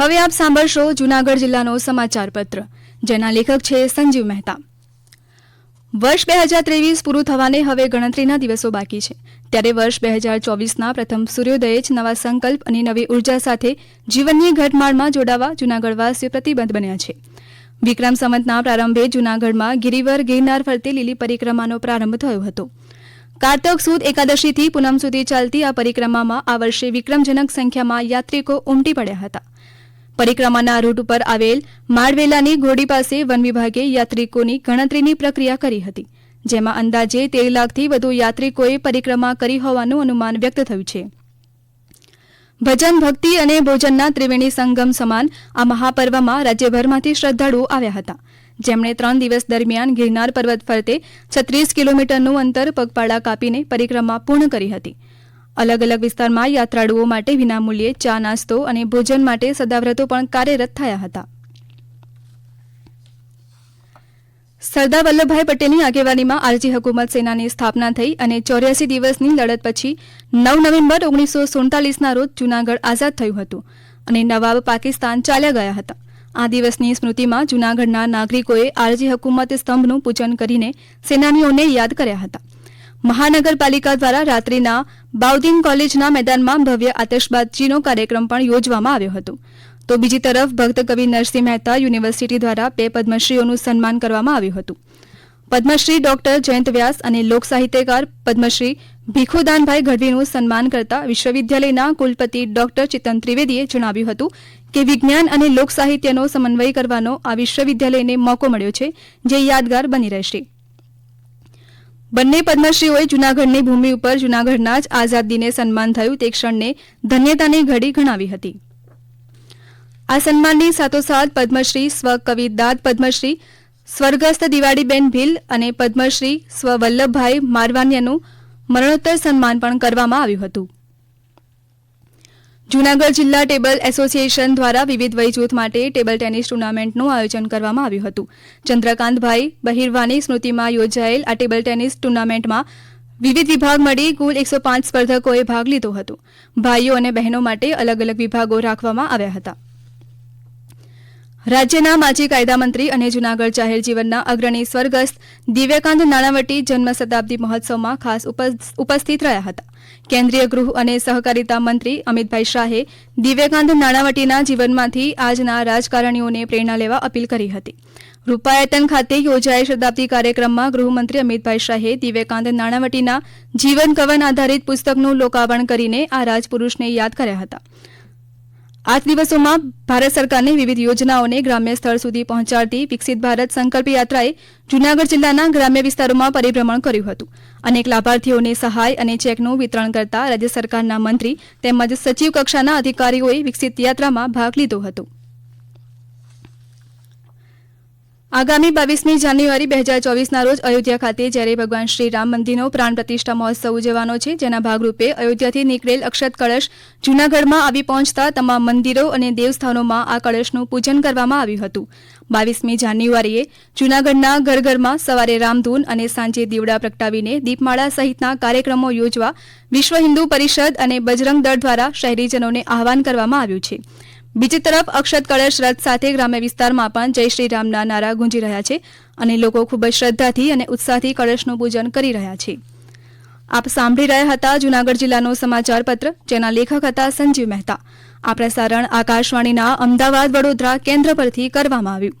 હવે આપ સાંભળશો જૂનાગઢ જિલ્લાનો સમાચાર પત્ર જેના લેખક છે સંજીવ મહેતા. વર્ષ બે હજાર ત્રેવીસ પૂરું થવાને હવે ગણતરીના દિવસો બાકી છે. ત્યારે વર્ષ બે હજાર ચોવીસના પ્રથમ સૂર્યોદયે જ નવા સંકલ્પ અને નવી ઊર્જા સાથે જીવનની ઘટમાળમાં જોડાવા જૂનાગઢવાસીઓ પ્રતિબંધ બન્યા છે. વિક્રમ સંવતના પ્રારંભે જૂનાગઢમાં ગિરિવર ગિરનાર ફરતે લીલી પરિક્રમાનો પ્રારંભ થયો હતો. કારતક સુદ એકાદશીથી પૂનમ સુધી ચાલતી આ પરિક્રમામાં આ વર્ષે વિક્રમજનક સંખ્યામાં યાત્રિકો ઉમટી પડ્યા હતા. પરિક્રમાના રૂટ ઉપર આવેલ માળવેલાની ઘોડી પાસે વન વિભાગે યાત્રિકોની ગણતરીની પ્રક્રિયા કરી હતી, જેમાં અંદાજે તેર લાખથી વધુ યાત્રિકોએ પરિક્રમા કરી હોવાનું અનુમાન વ્યક્ત થયું છે. ભજન ભક્તિ અને ભોજનના ત્રિવેણી સંગમ સમાન આ મહાપર્વમાં રાજ્યભરમાંથી શ્રદ્ધાળુઓ આવ્યા હતા. જેમણે ત્રણ દિવસ દરમિયાન ગિરનાર પર્વત ફરતે છત્રીસ કિલોમીટરનું અંતર પગપાળા કાપીને પરિક્રમા પૂર્ણ કરી હતી. અલગ અલગ વિસ્તારમાં યાત્રાળુઓ માટે વિનામૂલ્યે ચા નાસ્તો અને ભોજન માટે સદાવ્રતો પણ કાર્યરત થયા હતા. સરદાર વલ્લભભાઈ પટેલની આગેવાનીમાં આરજી હકુમત સેનાની સ્થાપના થઈ અને ચોર્યાસી દિવસની લડત પછી નવ નવેમ્બર ઓગણીસો સુડતાલીસના રોજ જૂનાગઢ આઝાદ થયું હતું અને નવાબ પાકિસ્તાન ચાલ્યા ગયા હતા. આ દિવસની સ્મૃતિમાં જૂનાગઢના નાગરિકોએ આરજી હકુમત સ્તંભનું પૂજન કરીને સેનાનીઓને યાદ કર્યા હતા. મહાનગરપાલિકા દ્વારા રાત્રિના બાઉદીન કોલેજના મેદાનમાં ભવ્ય આતશબાજીનો કાર્યક્રમ પણ યોજવામાં આવ્યો હતો. તો બીજી તરફ ભક્ત કવિ નરસિંહ મહેતા યુનિવર્સિટી દ્વારા બે પદ્મશ્રીઓનું સન્માન કરવામાં આવ્યું હતું. પદ્મશ્રી ડોક્ટર જયંત વ્યાસ અને લોક સાહિત્યકાર પદ્મશ્રી ભીખુદાનભાઈ ગઢવીનું સન્માન કરતા વિશ્વવિદ્યાલયના કુલપતિ ડોક્ટર ચિતન ત્રિવેદીએ જણાવ્યું હતું કે વિજ્ઞાન અને લોક સાહિત્યનો સમન્વય કરવાનો આ વિશ્વવિદ્યાલયને મોકો મળ્યો છે, જે યાદગાર બની રહેશે. બંને પદ્મશ્રીઓએ જૂનાગઢની ભૂમિ ઉપર જૂનાગઢના જ આઝાદીને સન્માન થયું. તે ક્ષણને ધન્યતાની ઘડી ગણાવી હતી. આ સન્માનની સાથોસાથ પદ્મશ્રી સ્વ કવિદાદ પદ્મશ્રી, સ્વર્ગસ્થ દિવાળીબેન ભીલ અને પદ્મશ્રી સ્વ વલ્લભભાઈ મારવાનિયાનું મરણોત્તર સન્માન પણ કરવામાં આવ્યું હતું. જૂનાગઢ જિલ્લા ટેબલ એસોસિએશન દ્વારા વિવિધ વયજૂથ માટે ટેબલ ટેનિસ ટુર્નામેન્ટનું આયોજન કરવામાં આવ્યું હતું. ચંદ્રકાંતભાઈ બહિરવાની સ્મૃતિમાં યોજાયેલ આ ટેબલ ટેનિસ ટુર્નામેન્ટમાં વિવિધ વિભાગ મળી કુલ એકસો પાંચ સ્પર્ધકોએ ભાગ લીધો હતો. ભાઈઓ અને બહેનો માટે અલગ અલગ વિભાગો રાખવામાં આવ્યા હતા. રાજ્યના માજી કાયદામંત્રી અને જૂનાગઢ જાહેર જીવનના અગ્રણી સ્વર્ગસ્થ દિવ્યકાંત નાણાવટી જન્મ શતાબ્દી મહોત્સવમાં ખાસ ઉપસ્થિત રહ્યા હતા. કેન્દ્રીય ગૃહ અને સહકારિતા મંત્રી અમિતભાઈ શાહે દિવ્યકાંત નાણાવટીના જીવનમાંથી આજના રાજકારણીઓને પ્રેરણા લેવા અપીલ કરી હતી. રૂપાયતન ખાતે યોજાયેલ શતાબ્દી કાર્યક્રમમાં ગૃહમંત્રી અમિતભાઈ શાહે દિવ્યકાંત નાણાવટીના જીવન કવન આધારિત પુસ્તકનું લોકાર્પણ કરીને આ રાજપુરુષને યાદ કર્યા હતા. આ દિવસોમાં ભારત સરકારની વિવિધ યોજનાઓને ગ્રામ્ય સ્થળ સુધી પહોંચાડતી વિકસિત ભારત સંકલ્પ યાત્રાએ જૂનાગઢ જિલ્લાના ગ્રામ્ય વિસ્તારોમાં પરિભ્રમણ કર્યું હતું. અનેક લાભાર્થીઓને સહાય અને ચેકનું વિતરણ કરતા રાજ્ય સરકારના મંત્રી તેમજ સચિવ કક્ષાના અધિકારીઓએ વિકસિત યાત્રામાં ભાગ લીધો હતો. આગામી બાવીસમી જાન્યુઆરી બે હજાર ચોવીસના રોજ અયોધ્યા ખાતે જ્યારે ભગવાન શ્રી રામ મંદિરનો પ્રાણ પ્રતિષ્ઠા મહોત્સવ ઉજવવાનો છે, જેના ભાગરૂપે અયોધ્યાથી નીકળેલ અક્ષત કળશ જૂનાગઢમાં આવી પહોંચતા તમામ મંદિરો અને દેવસ્થાનોમાં આ કળશનું પૂજન કરવામાં આવ્યું હતું. બાવીસમી જાન્યુઆરીએ જૂનાગઢના ઘર ઘરમાં સવારે રામધૂન અને સાંજે દીવડા પ્રગટાવીને દીપમાળા સહિતના કાર્યક્રમો યોજવા વિશ્વ હિન્દુ પરિષદ અને બજરંગ દળ દ્વારા શહેરીજનોને આહવાન કરવામાં આવ્યું છે. બીજી તરફ અક્ષત કળશ રથ સાથે ગ્રામ્ય વિસ્તારમાં પણ જય શ્રી રામના નારા ગુંજી રહ્યા છે અને લોકો ખૂબ જ શ્રદ્ધાથી અને ઉત્સાહથી કળશનું પૂજન કરી રહ્યા છે. આપ સાંભળી રહ્યા હતા જૂનાગઢ જિલ્લાનો સમાચાર પત્ર, જેના લેખક હતા સંજીવ મહેતા. આ પ્રસારણ આકાશવાણીના અમદાવાદ વડોદરા કેન્દ્ર પરથી કરવામાં આવ્યું.